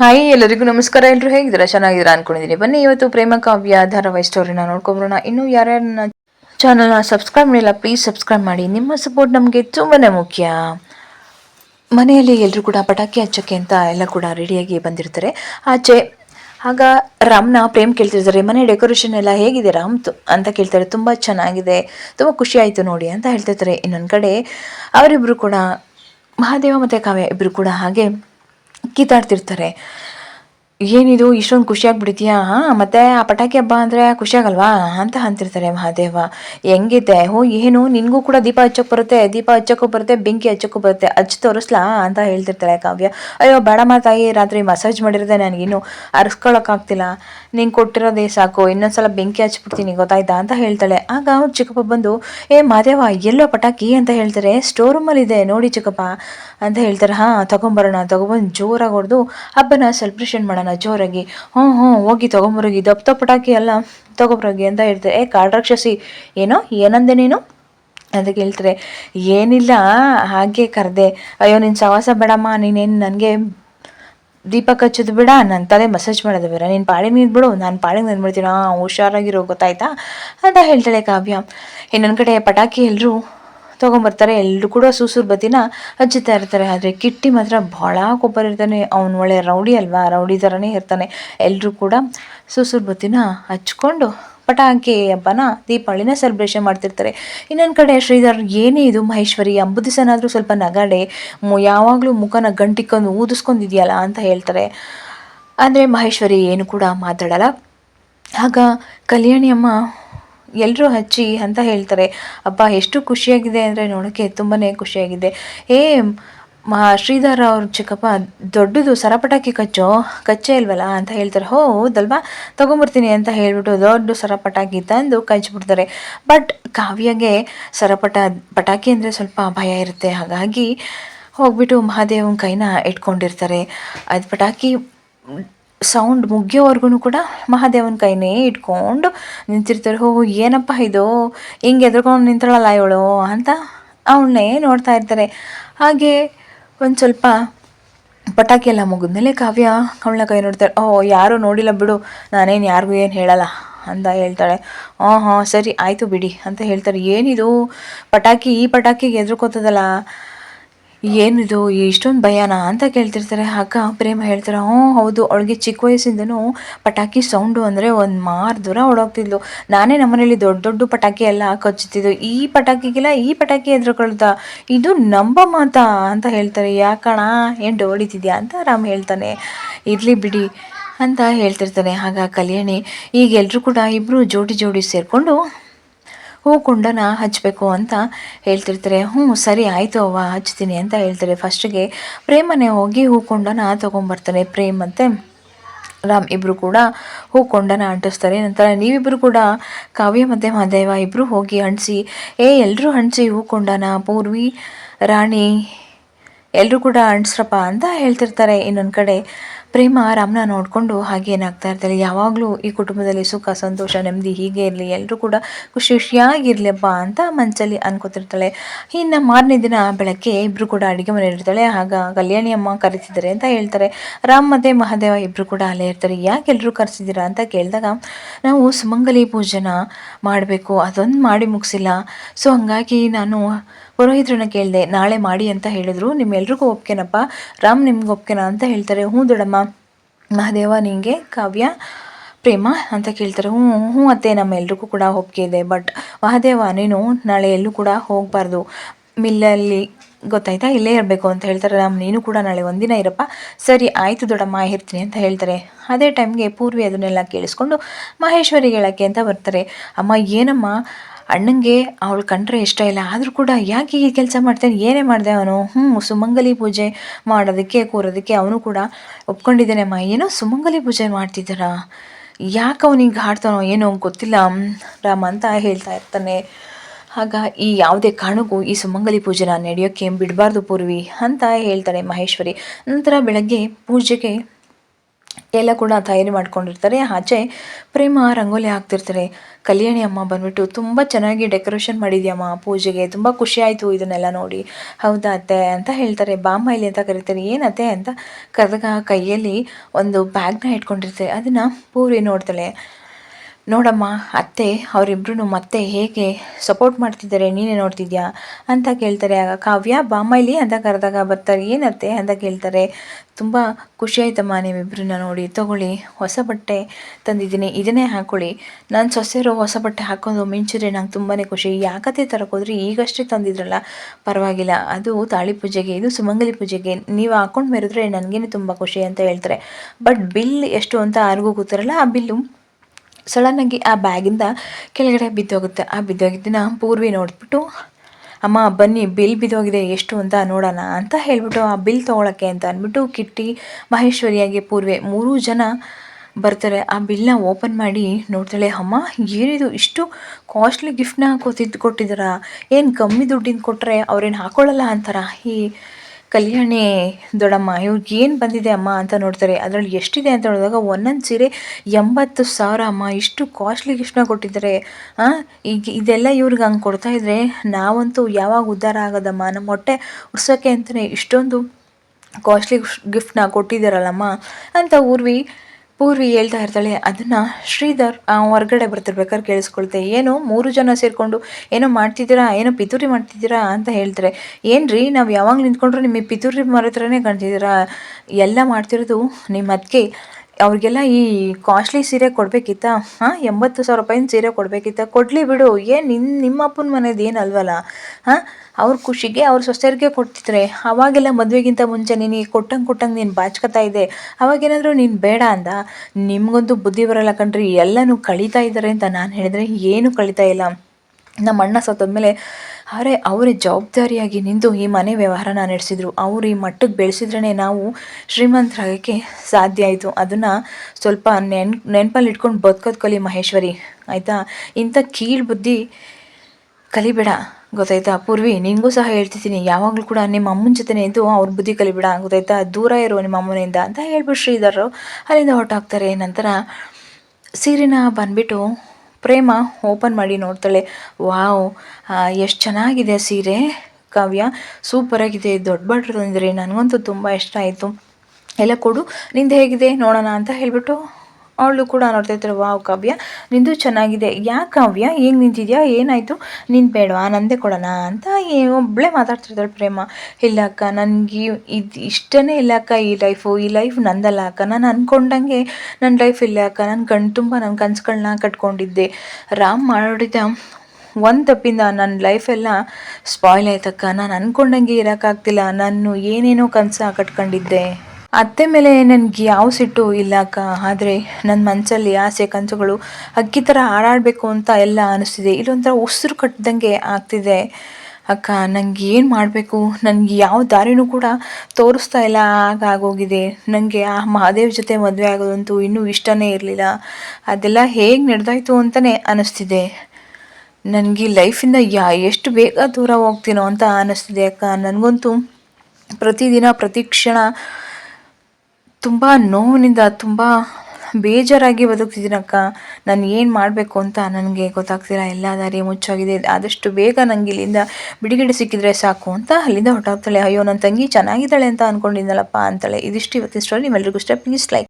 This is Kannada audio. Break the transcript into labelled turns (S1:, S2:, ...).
S1: ಹಾಯ್ ಎಲ್ಲರಿಗೂ ನಮಸ್ಕಾರ. ಎಲ್ಲರೂ ಹೇಗಿದ್ದೀರಾ? ಚೆನ್ನಾಗಿದ್ದೀರಾ ಅನ್ಕೊಂಡಿದ್ದೀನಿ. ಬನ್ನಿ, ಇವತ್ತು ಪ್ರೇಮ ಕಾವ್ಯ, ಧಾರಾವಾಹಿ ಸ್ಟೋರಿನ ನೋಡ್ಕೊಬರೋಣ. ಇನ್ನು ಯಾರ್ಯಾರನ್ನ ಚಾನಲ್ನ ಸಬ್ಸ್ಕ್ರೈಬ್ ಮಾಡಿಲ್ಲ ಪ್ಲೀಸ್ ಸಬ್ಸ್ಕ್ರೈಬ್ ಮಾಡಿ. ನಿಮ್ಮ ಸಪೋರ್ಟ್ ನಮಗೆ ತುಂಬಾ ಮುಖ್ಯ. ಮನೆಯಲ್ಲಿ ಎಲ್ಲರೂ ಕೂಡ ಪಟಾಕಿ ಹಚ್ಚೋಕ್ಕೆ ಅಂತ ಎಲ್ಲ ಕೂಡ ರೆಡಿಯಾಗಿ ಬಂದಿರ್ತಾರೆ. ಆಚೆ, ಆಗ ರಾಮ್ನ ಪ್ರೇಮ್ ಕೇಳ್ತಿರ್ತಾರೆ, ಮನೆ ಡೆಕೋರೇಷನ್ ಎಲ್ಲ ಹೇಗಿದೆ ರಾಮ್? ಅಂತ ಕೇಳ್ತಾರೆ. ತುಂಬ ಚೆನ್ನಾಗಿದೆ. ತುಂಬ ಖುಷಿ ಆಯಿತು ನೋಡಿ, ಅಂತ ಹೇಳ್ತಿರ್ತಾರೆ. ಇನ್ನೊಂದು ಕಡೆ ಅವರಿಬ್ಬರು ಕೂಡ, ಮಹಾದೇವ ಮತ್ತು ಕಾವ್ಯ ಇಬ್ಬರು ಕೂಡ ಹಾಗೆ ಕಿತ್ತಾಡ್ತಿರ್ತಾರೆ. ಏನಿದು, ಇಷ್ಟೊಂದು ಖುಷಿಯಾಗ್ಬಿಡ್ತೀಯಾ? ಹಾಂ, ಮತ್ತೆ ಆ ಪಟಾಕಿ ಹಬ್ಬ ಅಂದರೆ ಖುಷಿಯಾಗಲ್ವಾ? ಅಂತ ಅಂತಿರ್ತಾರೆ ಮಹಾದೇವ. ಹೆಂಗಿದೆ? ಹೋ, ಏನು? ನಿನಗೂ ಕೂಡ ದೀಪ ಹಚ್ಚೋಕೆ ಬರುತ್ತೆ, ದೀಪ ಹಚ್ಚೋಕ್ಕೂ ಬರುತ್ತೆ, ಬೆಂಕಿ ಹಚ್ಚೋಕ್ಕೂ ಬರುತ್ತೆ. ಹಚ್ಚಿ ತೋರಿಸ್ಲಾ ಅಂತ ಹೇಳ್ತಿರ್ತಾಳೆ ಕಾವ್ಯ. ಅಯ್ಯೋ, ಬೇಡ ತಾಯಿ ರಾತ್ರಿ ಮಸಾಜ್ ಮಾಡಿರದೆ ನನಗಿನ್ನು ಅರ್ಸ್ಕೊಳಕ್ಕಾಗ್ತಿಲ್ಲ. ನೀನು ಕೊಟ್ಟಿರೋದೇ ಸಾಕು, ಇನ್ನೊಂದ್ಸಲ ಬೆಂಕಿ ಹಚ್ಬಿಡ್ತೀನಿ, ಗೊತ್ತಾಯ್ತಾ ಅಂತ ಹೇಳ್ತಾಳೆ. ಆಗ ಅವ್ರು ಚಿಕ್ಕಪ್ಪ ಬಂದು, ಏ ಮಹಾದೇವ, ಎಲ್ಲೋ ಪಟಾಕಿ? ಅಂತ ಹೇಳ್ತಾರೆ. ಸ್ಟೋರ್ ರೂಮಲ್ಲಿದೆ ನೋಡಿ ಚಿಕ್ಕಪ್ಪ, ಅಂತ ಹೇಳ್ತಾರೆ. ಹಾಂ, ತೊಗೊಂಬರೋಣ, ತೊಗೊಬಂದು ಜೋರಾಗಿ ಹೊಡೆದು ಹಬ್ಬನ ಸೆಲೆಬ್ರೇಷನ್ ಮಾಡೋಣ ಜೋರಾಗಿ, ಹ್ಞೂ ಹ್ಞೂ, ಹೋಗಿ ತಗೊಂಬರೋಗಿ, ದಪ್ಪ ದಪ್ಪ ಪಟಾಕಿ ಎಲ್ಲ ತೊಗೊಬರೋಗಿ ಅಂತ ಹೇಳ್ತಾರೆ ಏ ಕಾಡ್ರಾಕ್ಷಸಿ ಏನೋ, ಏನಂದೆ ನೀನು? ಅಂತ ಕೇಳ್ತಾರೆ ಏನಿಲ್ಲ, ಹಾಗೆ ಕರೆದೆ. ಅಯ್ಯೋ ನಿನ್ನ ಸವಾಸ ಬೇಡಮ್ಮ, ನೀನೇನು ನನಗೆ ದೀಪಕ್ ಹಚ್ಚೋದು ಬಿಡ ನನ್ನ ತಲೆ ಮಸಾಜ್ ಮಾಡೋದು ಬೇಡ, ನೀನು ಪಾಳಿಗೆ ನೀನು ಬಿಡು ನಾನು ಪಾಳಿಗೆ ನಿಂತ್ಬಿಡ್ತೀನಿ. ಹುಷಾರಾಗಿರೋ, ಗೊತ್ತಾಯ್ತಾ? ಅಂತ ಹೇಳ್ತಾಳೆ ಕಾವ್ಯ. ಇನ್ನೊಂದು ಕಡೆ ಪಟಾಕಿ ಎಲ್ಲರೂ ತೊಗೊಂಬರ್ತಾರೆ. ಎಲ್ಲರೂ ಕೂಡ ಸೂಸೂರು ಬತ್ತಿನ ಹಚ್ಚುತ್ತಾ ಇರ್ತಾರೆ. ಆದರೆ ಕಿಟ್ಟಿ ಮಾತ್ರ ಭಾಳ ಕೊಬ್ಬರ ಇರ್ತಾನೆ. ಅವ್ನು ಒಳ್ಳೆ ರೌಡಿ ಅಲ್ವಾ? ರೌಡಿ ಥರನೇ ಇರ್ತಾನೆ. ಎಲ್ಲರೂ ಕೂಡ ಸುಸುರು ಬತ್ತಿನ ಹಚ್ಕೊಂಡು ಪಟಾಕಿ ಹಬ್ಬನ ದೀಪಾವಳಿನ ಸೆಲೆಬ್ರೇಷನ್ ಮಾಡ್ತಿರ್ತಾರೆ. ಇನ್ನೊಂದು ಕಡೆ ಶ್ರೀಧರ್, ಏನೇ ಇದು ಮಹೇಶ್ವರಿ, ಅಂಬು ದಿವಸನಾದರೂ ಸ್ವಲ್ಪ ನಗಾಡೆ. ಯಾವಾಗಲೂ ಮುಖನ ಗಂಟಿಕೊಂಡು ಊದಿಸ್ಕೊಂಡಿದ್ಯಲ್ಲ ಅಂತ ಹೇಳ್ತಾರೆ. ಅಂದರೆ ಮಹೇಶ್ವರಿ ಏನು ಕೂಡ ಮಾತಾಡಲ್ಲ. ಆಗ ಕಲ್ಯಾಣಿ ಅಮ್ಮ ಎಲ್ಲರೂ ಹಚ್ಚಿ ಅಂತ ಹೇಳ್ತಾರೆ. ಅಬ್ಬಾ, ಎಷ್ಟು ಖುಷಿಯಾಗಿದೆ ಅಂದರೆ ನೋಡೋಕ್ಕೆ ತುಂಬಾ ಖುಷಿಯಾಗಿದೆ. ಏ ಮಾ ಶ್ರೀಧರ ಅವ್ರ ಚಿಕ್ಕಪ್ಪ, ದೊಡ್ಡದು ಸರಪಟಾಕಿ ಕಚ್ಚೋ, ಕಚ್ಚೆ ಇಲ್ವಲ್ಲ ಅಂತ ಹೇಳ್ತಾರೆ. ಹೋ ಹೌದಲ್ವಾ ತೊಗೊಂಬರ್ತೀನಿ ಅಂತ ಹೇಳ್ಬಿಟ್ಟು ದೊಡ್ಡ ಸರಪಟಾಕಿ ತಂದು ಕಚ್ಬಿಡ್ತಾರೆ. ಬಟ್ ಕಾವ್ಯಗೆ ಸರಪಟ, ಪಟಾಕಿ ಅಂದರೆ ಸ್ವಲ್ಪ ಭಯ ಇರುತ್ತೆ. ಹಾಗಾಗಿ ಹೋಗ್ಬಿಟ್ಟು ಮಹಾದೇವನ ಕೈನ ಇಟ್ಕೊಂಡಿರ್ತಾರೆ ಅದು ಪಟಾಕಿ ಸೌಂಡ್ ಮುಗಿಯೋವರೆಗೂ ಕೂಡ ಮಹಾದೇವನ ಕೈನೇ ಇಟ್ಕೊಂಡು ನಿಂತಿರ್ತಾರೆ. ಹೋ ಏನಪ್ಪ ಇದು? ಹಿಂಗೆ ಎದುರ್ಕೊಂಡು ನಿಂತಳಲ್ಲ ಇವಳು ಅಂತ ಅವನ್ನೇ ನೋಡ್ತಾ ಇರ್ತಾರೆ. ಹಾಗೆ ಒಂದು ಸ್ವಲ್ಪ ಪಟಾಕಿ ಎಲ್ಲ ಮುಗಿದ್ಮೇಲೆ ಕಾವ್ಯ ಅವಳನ್ನ ಕೈ ನೋಡ್ತಾರೆ. ಓ, ಯಾರೂ ನೋಡಿಲ್ಲ ಬಿಡು, ನಾನೇನು ಯಾರಿಗೂ ಏನು ಹೇಳಲ್ಲ ಅಂತ ಹೇಳ್ತಾಳೆ. ಹಾಂ ಹಾಂ, ಸರಿ, ಆಯಿತು ಬಿಡಿ ಅಂತ ಹೇಳ್ತಾರೆ. ಏನಿದು? ಪಟಾಕಿ, ಈ ಪಟಾಕಿಗೆ ಎದ್ರುಕೋತದಲ್ಲ? ಏನಿದು ಇಷ್ಟೊಂದು ಭಯನಾ ಅಂತ ಕೇಳ್ತಿರ್ತಾರೆ. ಅಕ್ಕ, ಪ್ರೇಮ ಹೇಳ್ತಾರೆ, ಹ್ಞೂ, ಹೌದು, ಅವಳಿಗೆ ಚಿಕ್ಕ ವಯಸ್ಸಿಂದನೂ ಪಟಾಕಿ ಸೌಂಡು ಅಂದರೆ ಒಂದು ಮಾರು ದೂರ ಓಡೋಗ್ತಿದ್ಲು. ನಾನೇ ನಮ್ಮನೇಲಿ ದೊಡ್ಡ ದೊಡ್ಡ ಪಟಾಕಿ ಎಲ್ಲ ಕಚ್ಚುತ್ತಿದ್ದು. ಈ ಪಟಾಕಿಗೆಲ್ಲ, ಈ ಪಟಾಕಿ ಎದ್ರುಕೊಳ್ತಾ ಇದು ನಂಬ ಮಾತಾ ಅಂತ ಹೇಳ್ತಾರೆ. ಯಾಕಣ ಏನು ಡೋಳಿತಿದ್ಯಾ ಅಂತ ರಾಮ್ ಹೇಳ್ತಾನೆ. ಇರಲಿ ಬಿಡಿ ಅಂತ ಹೇಳ್ತಿರ್ತಾನೆ. ಆಗ ಕಲ್ಯಾಣಿ, ಈಗ ಎಲ್ಲರೂ ಕೂಡ ಇಬ್ಬರು ಜೋಡಿ ಜೋಡಿ ಸೇರಿಕೊಂಡು ಹೂ ಕುಂಡನ ಹಚ್ಚಬೇಕು ಅಂತ ಹೇಳ್ತಿರ್ತಾರೆ. ಹ್ಞೂ, ಸರಿ ಆಯಿತು ಅವ್ವ, ಹಚ್ತೀನಿ ಅಂತ ಹೇಳ್ತಾರೆ. ಫಸ್ಟಿಗೆ ಪ್ರೇಮನೆ ಹೋಗಿ ಹೂಕುಂಡನ ತೊಗೊಂಬರ್ತಾನೆ. ಪ್ರೇಮ್ ಮತ್ತು ರಾಮ್ ಇಬ್ಬರು ಕೂಡ ಹೂಕೊಂಡನ ಅಂಟಿಸ್ತಾರೆ. ನಂತರ ನೀವಿಬ್ಬರು ಕೂಡ ಕಾವ್ಯ ಮತ್ತು ಮಹದೇವ ಇಬ್ಬರು ಹೋಗಿ ಅಂಟಿಸಿ, ಏ ಎಲ್ಲರೂ ಅಂಟಿಸಿ ಹೂಕೊಂಡನ ಪೂರ್ವಿ, ರಾಣಿ ಎಲ್ಲರೂ ಕೂಡ ಅಂಟಿಸ್ರಪ್ಪ ಅಂತ ಹೇಳ್ತಿರ್ತಾರೆ ಇನ್ನೊಂದು ಕಡೆ. ಪ್ರೇಮ ರಾಮನ ನೋಡಿಕೊಂಡು ಹಾಗೆ ಏನಾಗ್ತಾ ಇರ್ತಾರೆ ಯಾವಾಗಲೂ ಈ ಕುಟುಂಬದಲ್ಲಿ ಸುಖ, ಸಂತೋಷ, ನೆಮ್ಮದಿ ಹೀಗೆ ಇರಲಿ ಎಲ್ಲರೂ ಕೂಡ ಖುಷಿ ಖುಷಿಯಾಗಿರಲಿಪ್ಪ ಅಂತ ಮನಸ್ಸಲ್ಲಿ ಅನ್ಕೋತಿರ್ತಾಳೆ. ಇನ್ನು ಮಾರನೇ ದಿನ ಬೆಳಗ್ಗೆ ಇಬ್ಬರು ಕೂಡ ಅಡುಗೆ ಮನೆ ಇರ್ತಾಳೆ. ಆಗ ಕಲ್ಯಾಣಿ ಅಮ್ಮ ಕರಿತಿದ್ದಾರೆ ಅಂತ ಹೇಳ್ತಾರೆ. ರಾಮ್ ಮತ್ತು ಮಹಾದೇವ ಇಬ್ಬರು ಕೂಡ ಅಲ್ಲೇ ಇರ್ತಾರೆ. ಯಾಕೆ ಎಲ್ಲರೂ ಕರೆಸಿದ್ದೀರಾ ಅಂತ ಕೇಳಿದಾಗ, ನಾವು ಸುಮಂಗಲಿ ಪೂಜೆನ ಮಾಡಬೇಕು. ಅದೊಂದು ಮಾಡಿ ಮುಗಿಸಿಲ್ಲ. ಸೊ ಹಂಗಾಗಿ ನಾನು ಪುರೋಹಿತ್ರನ ಕೇಳಿದೆ, ನಾಳೆ ಮಾಡಿ ಅಂತ ಹೇಳಿದ್ರು, ನಿಮ್ಮೆಲ್ರಿಗೂ ಒಪ್ಕೆನಪ್ಪ? ರಾಮ್ ನಿಮ್ಗೆ ಒಪ್ಕೆನಾ ಅಂತ ಹೇಳ್ತಾರೆ. ಹ್ಞೂ ದೊಡಮ್ಮ, ಮಹಾದೇವ ನಿಂಗೆ ಕಾವ್ಯ, ಪ್ರೇಮ ಅಂತ ಕೇಳ್ತಾರೆ. ಹ್ಞೂ ಹ್ಞೂ ಅತ್ತೆ ನಮ್ಮ ಎಲ್ರಿಗೂ ಕೂಡ ಒಪ್ಪಿಗೆ ಇದೆ. ಬಟ್ ಮಹಾದೇವ, ನೀನು ನಾಳೆ ಎಲ್ಲೂ ಕೂಡ ಹೋಗಬಾರ್ದು. ಮಿಲ್ಲಲ್ಲಿ ಗೊತ್ತಾಯ್ತಾ? ಇಲ್ಲೇ ಇರಬೇಕು ಅಂತ ಹೇಳ್ತಾರೆ. ರಾಮ್, ನೀನು ಕೂಡ ನಾಳೆ ಒಂದಿನ ಇರಪ್ಪ. ಸರಿ, ಆಯಿತು ದೊಡ್ಡಮ್ಮ ಇರ್ತೀನಿ ಅಂತ ಹೇಳ್ತಾರೆ. ಅದೇ ಟೈಮ್ಗೆ ಪೂರ್ವಿ ಅದನ್ನೆಲ್ಲ ಕೇಳಿಸ್ಕೊಂಡು ಮಹೇಶ್ವರಿಗೆ ಹೇಳೋಕ್ಕೆ ಅಂತ ಬರ್ತಾರೆ. ಅಮ್ಮ, ಏನಮ್ಮ? ಅಣ್ಣಂಗೆ ಅವಳು ಕಂಡ್ರೆ ಇಷ್ಟ ಇಲ್ಲ. ಆದರೂ ಕೂಡ ಯಾಕೆ ಈ ಕೆಲಸ ಮಾಡ್ತಾನೆ? ಏನೇ ಮಾಡಿದೆ ಅವನು? ಹ್ಞೂ ಸುಮಂಗಲಿ ಪೂಜೆ ಮಾಡೋದಕ್ಕೆ, ಕೂರೋದಕ್ಕೆ ಅವನು ಕೂಡ ಒಪ್ಕೊಂಡಿದ್ದಾನೆ ಅಮ್ಮ. ಏನೋ ಸುಮಂಗಲಿ ಪೂಜೆ ಮಾಡ್ತಿದ್ದಾರಾ? ಯಾಕೆ ಅವನಿಗೆ ಹಾಡ್ತಾನೋ ಏನೋ ಗೊತ್ತಿಲ್ಲ. ರಾಮ ಅಂತ ಹೇಳ್ತಾ ಇರ್ತಾನೆ. ಆಗ ಈ ಯಾವುದೇ ಕಾರಣಕ್ಕೂ ಈ ಸುಮಂಗಲಿ ಪೂಜೆನ ನಡೆಯೋಕ್ಕೆ ಬಿಡಬಾರ್ದು ಪೂರ್ವಿ ಅಂತ ಹೇಳ್ತಾಳೆ ಮಹೇಶ್ವರಿ. ನಂತರ ಬೆಳಗ್ಗೆ ಪೂಜೆಗೆ ಎಲ್ಲ ಕೂಡ ತಯಾರಿ ಮಾಡ್ಕೊಂಡಿರ್ತಾರೆ. ಆಚೆ ಪ್ರೇಮ ರಂಗೋಲಿ ಹಾಕ್ತಿರ್ತಾರೆ. ಕಲ್ಯಾಣಿ ಅಮ್ಮ ಬಂದ್ಬಿಟ್ಟು ತುಂಬ ಚೆನ್ನಾಗಿ ಡೆಕೋರೇಷನ್ ಮಾಡಿದ್ಯಮ್ಮ ಪೂಜೆಗೆ? ತುಂಬ ಖುಷಿ ಆಯಿತು ಇದನ್ನೆಲ್ಲ ನೋಡಿ. ಹೌದಾ ಅತ್ತೆ? ಅಂತ ಹೇಳ್ತಾರೆ. ಬಾಮ್ಮ ಇಲ್ಲಿ ಅಂತ ಕರೀತಾರೆ. ಏನತ್ತೆ ಅಂತ ಕರೆದಾಗ ಕೈಯಲ್ಲಿ ಒಂದು ಬ್ಯಾಗ್ನ ಇಟ್ಕೊಂಡಿರ್ತಾರೆ. ಅದನ್ನು ಪೂರಿ ನೋಡ್ತಾಳೆ. ನೋಡಮ್ಮ, ಅತ್ತೆ ಅವರಿಬ್ರು ಮತ್ತೆ ಹೇಗೆ ಸಪೋರ್ಟ್ ಮಾಡ್ತಿದ್ದಾರೆ, ನೀನೇ ನೋಡ್ತಿದ್ಯಾ? ಅಂತ ಕೇಳ್ತಾರೆ. ಆಗ ಕಾವ್ಯ ಬಾಮೈಲಿ ಅಂತ ಕರೆದಾಗ ಬರ್ತಾರೆ. ಏನತ್ತೆ ಅಂತ ಕೇಳ್ತಾರೆ. ತುಂಬ ಖುಷಿ ಆಯ್ತಮ್ಮ ನೀವಿಬ್ರನ್ನ ನೋಡಿ. ತಗೊಳ್ಳಿ, ಹೊಸ ಬಟ್ಟೆ ತಂದಿದ್ದೀನಿ. ಇದನ್ನೇ ಹಾಕ್ಕೊಳ್ಳಿ ನಾನು ಸೊಸೆಯರು ಹೊಸ ಬಟ್ಟೆ ಹಾಕೊಂಡು ಮಿಂಚಿದ್ರೆ ನಂಗೆ ತುಂಬಾ ಖುಷಿ. ಯಾಕತ್ತೆ ತರಕೋದ್ರಿ ಈಗಷ್ಟೇ ತಂದಿದ್ರಲ್ಲ? ಪರವಾಗಿಲ್ಲ. ಅದು ತಾಳಿ ಪೂಜೆಗೆ, ಇದು ಸುಮಂಗಲಿ ಪೂಜೆಗೆ. ನೀವು ಹಾಕೊಂಡು ಮೆರೆದ್ರೆ ನನಗೇನೆ ತುಂಬ ಖುಷಿ ಅಂತ ಹೇಳ್ತಾರೆ. ಬಟ್ ಬಿಲ್ ಎಷ್ಟು ಅಂತ ಯಾರಿಗೂ ಗೊತ್ತಿರಲ್ಲ. ಆ ಬಿಲ್ಲು ಸಡನ್ನಾಗಿ ಆ ಬ್ಯಾಗಿಂದ ಕೆಳಗಡೆ ಬಿದ್ದೋಗುತ್ತೆ. ಆ ಬಿದ್ದೋಗಿದ್ದಿನ ಪೂರ್ವಿ ನೋಡಿಬಿಟ್ಟು, ಅಮ್ಮ, ಬನ್ನಿ, ಬಿಲ್ ಬಿದ್ದೋಗಿದೆ, ಎಷ್ಟು ಅಂತ ನೋಡೋಣ ಅಂತ ಹೇಳಿಬಿಟ್ಟು ಆ ಬಿಲ್ ತೊಗೊಳಕ್ಕೆ ಅಂತ ಅಂದ್ಬಿಟ್ಟು ಕಿಟ್ಟಿ, ಮಹೇಶ್ವರಿಯಾಗಿ ಪೂರ್ವೆ ಮೂರು ಜನ ಬರ್ತಾರೆ. ಆ ಬಿಲ್ನ ಓಪನ್ ಮಾಡಿ ನೋಡ್ತಾಳೆ, ಅಮ್ಮ, ಏನಿದು? ಇಷ್ಟು ಕಾಸ್ಟ್ಲಿ ಗಿಫ್ಟ್ನ ಕೊತ್ತಿದ್ದು ಕೊಟ್ಟಿದ್ದಾರಾ? ಏನು ಕಮ್ಮಿ ದುಡ್ಡಿನ ಕೊಟ್ಟರೆ ಅವ್ರೇನು ಹಾಕೊಳ್ಳಲ್ಲ ಅಂತಾರ? ಈ ಕಲ್ಯಾಣಿ ದೊಡ್ಡಮ್ಮ ಇವ್ರಿಗೆ ಏನು ಬಂದಿದೆ ಅಮ್ಮ ಅಂತ ನೋಡ್ತಾರೆ. ಅದರಲ್ಲಿ ಎಷ್ಟಿದೆ ಅಂತ ನೋಡಿದಾಗ ಒಂದೊಂದು ಸೀರೆ ಎಂಬತ್ತು ಸಾವಿರ ಅಮ್ಮ, ಇಷ್ಟು ಕಾಸ್ಟ್ಲಿ ಗಿಫ್ಟ್ನ ಕೊಟ್ಟಿದ್ದಾರೆ. ಈಗ ಇದೆಲ್ಲ ಇವ್ರಿಗೆ ಹಂಗೆ ಕೊಡ್ತಾ ಇದ್ರೆ ನಾವಂತೂ ಯಾವಾಗ ಉದ್ಧಾರ ಆಗೋದಮ್ಮ? ನಮ್ಮ ಹೊಟ್ಟೆ ಉರ್ಸೋಕ್ಕೆ ಅಂತಲೇ ಇಷ್ಟೊಂದು ಕಾಸ್ಟ್ಲಿ ಗಿಫ್ಟ್ನ ಕೊಟ್ಟಿದ್ದಾರಲ್ಲಮ್ಮ? ಅಂತ ಊರ್ವಿ ಪೂರ್ವಿ ಹೇಳ್ತಾ ಇರ್ತಾಳೆ, ಅದನ್ನು ಶ್ರೀಧರ್ ಹೊರಗಡೆ ಬರ್ತಿರ್ಬೇಕಾದ್ರೆ ಕೇಳಿಸ್ಕೊಳ್ತೆ. ಏನು ಮೂರು ಜನ ಸೇರಿಕೊಂಡು ಏನೋ ಮಾಡ್ತಿದ್ದೀರಾ, ಏನೋ ಪಿತೂರಿ ಮಾಡ್ತಿದ್ದೀರಾ ಅಂತ ಹೇಳ್ತಾರೆ. ಏನ್ರಿ, ನಾವು ಯಾವಾಗ ನಿಂತ್ಕೊಂಡ್ರು ನಿಮಗೆ ಪಿತೂರಿ ಮರ ಥರನೇ ಕಾಣ್ತಿದ್ದೀರಾ? ಎಲ್ಲ ಮಾಡ್ತಿರೋದು ನಿಮ್ಮ ಅದಕ್ಕೆ ಅವ್ರಿಗೆಲ್ಲ ಈ ಕಾಸ್ಟ್ಲಿ ಸೀರೆ ಕೊಡಬೇಕಿತ್ತಾ? ಹಾಂ, ಎಂಬತ್ತು ಸಾವಿರ ರೂಪಾಯಿನ ಸೀರೆ ಕೊಡ್ಬೇಕಿತ್ತ? ಕೊಡಲಿ ಬಿಡು, ಏನು ನಿನ್ನ ನಿಮ್ಮ ಅಪ್ಪನ ಮನೇದು ಏನಲ್ವಲ್ಲ ಹಾಂ, ಅವ್ರ ಖುಷಿಗೆ ಅವ್ರ ಸೊಸೆಯರಿಗೆ ಕೊಡ್ತಿದ್ರೆ. ಅವಾಗೆಲ್ಲ ಮದುವೆಗಿಂತ ಮುಂಚೆ ನಿನಗೆ ಕೊಟ್ಟಂಗೆ ಕೊಟ್ಟಂಗೆ ನೀನು ಬಾಚ್ಕೊತಾ ಇದೆ ಅವಾಗೇನಾದರೂ ನೀನು ಬೇಡ ಅಂದ? ನಿಮಗಂತೂ ಬುದ್ಧಿ ಬರಲ್ಲ ಕಣ್ರಿ, ಎಲ್ಲನೂ ಕಳೀತಾ ಇದ್ದಾರೆ ಅಂತ ನಾನು ಹೇಳಿದ್ರೆ ಏನೂ ಕಳೀತಾ ಇಲ್ಲ. ನಮ್ಮ ಅಣ್ಣ ಸತ್ತೋದ್ಮೇಲೆ ಅರೆ, ಅವರೇ ಜವಾಬ್ದಾರಿಯಾಗಿ ನಿಂತು ಈ ಮನೆ ವ್ಯವಹಾರನ ನಡೆಸಿದ್ರು. ಅವರು ಈ ಮಟ್ಟಕ್ಕೆ ಬೆಳೆಸಿದ್ರೇ ನಾವು ಶ್ರೀಮಂತರಾಗೋಕ್ಕೆ ಸಾಧ್ಯ ಆಯಿತು. ಅದನ್ನು ಸ್ವಲ್ಪ ನೆನ್ ನೆನಪಲ್ಲಿ ಇಟ್ಕೊಂಡು ಬದುಕೋದು ಕಲಿ ಮಹೇಶ್ವರಿ. ಆಯಿತಾ? ಇಂಥ ಕೀಳು ಬುದ್ಧಿ ಕಲಿಬೇಡ. ಗೊತ್ತಾಯ್ತಾ? ಪೂರ್ವಿ, ನಿಂಗೂ ಸಹ ಹೇಳ್ತಿದ್ದೀನಿ. ಯಾವಾಗಲೂ ಕೂಡ ನಿಮ್ಮ ಅಮ್ಮನ ಜೊತೆನೇ ಇದ್ದು ಅವ್ರ ಬುದ್ಧಿ ಕಲಿಬೇಡ. ಗೊತ್ತಾಯ್ತಾ? ದೂರ ಇರೋ ನಿಮ್ಮ ಅಮ್ಮನಿಂದ ಅಂತ ಹೇಳ್ಬಿಟ್ಟು ಶ್ರೀಧರರು ಅಲ್ಲಿಂದ ಹೊರಟಾಗ್ತಾರೆ. ನಂತರ ಸೀರೆನ ಬಂದ್ಬಿಟ್ಟು ಪ್ರೇಮ ಓಪನ್ ಮಾಡಿ ನೋಡ್ತಾಳೆ. ವಾವ್ ಎಷ್ಟು ಚೆನ್ನಾಗಿದೆ ಸೀರೆ ಕಾವ್ಯ. ಸೂಪರಾಗಿದೆ ದೊಡ್ಡ ಬಟ್ರು ತಂದಿರಿ ನನಗಂತೂ ತುಂಬ ಇಷ್ಟ ಆಯಿತು. ಎಲ್ಲ ಕೊಡು. ನಿಂದು ಹೇಗಿದೆ? ನೋಡೋಣ ಅಂತ ಹೇಳಿಬಿಟ್ಟು ಅವಳು ಕೂಡ ನೋಡ್ತಾ ಇದ್ರು, ವಾವ್ ಕಾವ್ಯ, ನಿಂದು ಚೆನ್ನಾಗಿದೆ. ಯಾಕೆ ಕಾವ್ಯ? ಹೇಗೆ ನಿಂತಿದ್ಯಾ? ಏನಾಯಿತು? ನಿನ್ ಬೇಡವಾ ನಂದೇ ಕೊಡೋಣ ಅಂತ ಒಬ್ಬಳೇ ಮಾತಾಡ್ತಿರ್ತಾಳೆ ಪ್ರೇಮ. ಇಲ್ಲ ಅಕ್ಕ, ನನಗೆ ಇದು ಇಷ್ಟನೇ ಇಲ್ಲ ಅಕ್ಕ ಈ ಲೈಫು ಈ ಲೈಫ್ ನಂದಲ್ಲ ಅಕ್ಕ. ನಾನು ಅಂದ್ಕೊಂಡಂಗೆ ನನ್ನ ಲೈಫ್ ಇಲ್ಲ ಅಕ್ಕ. ನನ್ನ ಕಣ್ಣು ತುಂಬ ನನ್ನ ಕನಸುಗಳನ್ನ ಕಟ್ಕೊಂಡಿದ್ದೆ. ರಾಮ್ ಮಾಡಿದ ಒಂದು ತಪ್ಪಿಂದ ನನ್ನ ಲೈಫೆಲ್ಲ ಸ್ಪಾಯ್ಲ್ ಆಯ್ತಕ್ಕ. ನಾನು ಅಂದ್ಕೊಂಡಂಗೆ ಇರೋಕ್ಕಾಗ್ತಿಲ್ಲ. ನಾನು ಏನೇನೋ ಕನಸ ಕಟ್ಕೊಂಡಿದ್ದೆ. ಅತ್ತೆ ಮೇಲೆ ನನ್ಗೆ ಯಾವ ಸಿಟ್ಟು ಇಲ್ಲ ಅಕ್ಕ. ಆದರೆ ನನ್ನ ಮನಸ್ಸಲ್ಲಿ ಆಸೆ, ಕನಸುಗಳು ಅಕ್ಕಿ ಥರ ಹಾರಾಡಬೇಕು ಅಂತ ಎಲ್ಲ ಅನಿಸ್ತಿದೆ. ಇಲ್ಲೊಂಥರ ಉಸಿರು ಕಟ್ಟಿದಂಗೆ ಆಗ್ತಿದೆ. ಅಕ್ಕ ನನಗೆ ಏನು ಮಾಡಬೇಕು? ನನಗೆ ಯಾವ ದಾರಿನೂ ಕೂಡ ತೋರಿಸ್ತಾ ಇಲ್ಲ. ಆಗೋಗಿದೆ. ನನಗೆ ಆ ಮಹಾದೇವ್ ಜೊತೆ ಮದುವೆ ಆಗೋದಂತೂ ಇನ್ನೂ ಇಷ್ಟನೇ ಇರಲಿಲ್ಲ. ಅದೆಲ್ಲ ಹೇಗೆ ನಡೆದಾಯ್ತು ಅಂತಲೇ ಅನ್ನಿಸ್ತಿದೆ ನನಗೆ ಲೈಫಿಂದ ಯಾ, ಎಷ್ಟು ಬೇಗ ದೂರ ಹೋಗ್ತೀನೋ ಅಂತ ಅನ್ನಿಸ್ತಿದೆ ಅಕ್ಕ. ನನಗಂತೂ ಪ್ರತಿದಿನ, ಪ್ರತಿ ಕ್ಷಣ ತುಂಬ ನೋವಿನಿಂದ ತುಂಬ ಬೇಜಾರಾಗಿ ಬದುಕ್ತಿದ್ದೀನಕ್ಕ. ನಾನು ಏನು ಮಾಡಬೇಕು ಅಂತ ನನಗೆ ಗೊತ್ತಾಗ್ತಿಲ್ಲ. ಎಲ್ಲ ದಾರಿ ಮುಚ್ಚಾಗಿದೆ. ಆದಷ್ಟು ಬೇಗ ನನಗೆ ಇಲ್ಲಿಂದ ಬಿಡುಗಡೆ ಸಿಕ್ಕಿದ್ರೆ ಸಾಕು ಅಂತ ಅಲ್ಲಿಂದ ಹೊರಟಾಗ್ತಾಳೆ. ಅಯ್ಯೋ ನನ್ನ ತಂಗಿ ಚೆನ್ನಾಗಿದ್ದಾಳೆ ಅಂತ ಅಂದ್ಕೊಂಡಿದ್ದಲ್ಲಪ್ಪ ಅಂತಾಳೆ. ಇದಿಷ್ಟು ಇವತ್ತಿನ ಸ್ಟೋರಿ ನಿಮ್ಮೆಲ್ಲರಿಗೂ ಇಷ್ಟ ಪ್ಲೀಸ್ ಲೈಕ್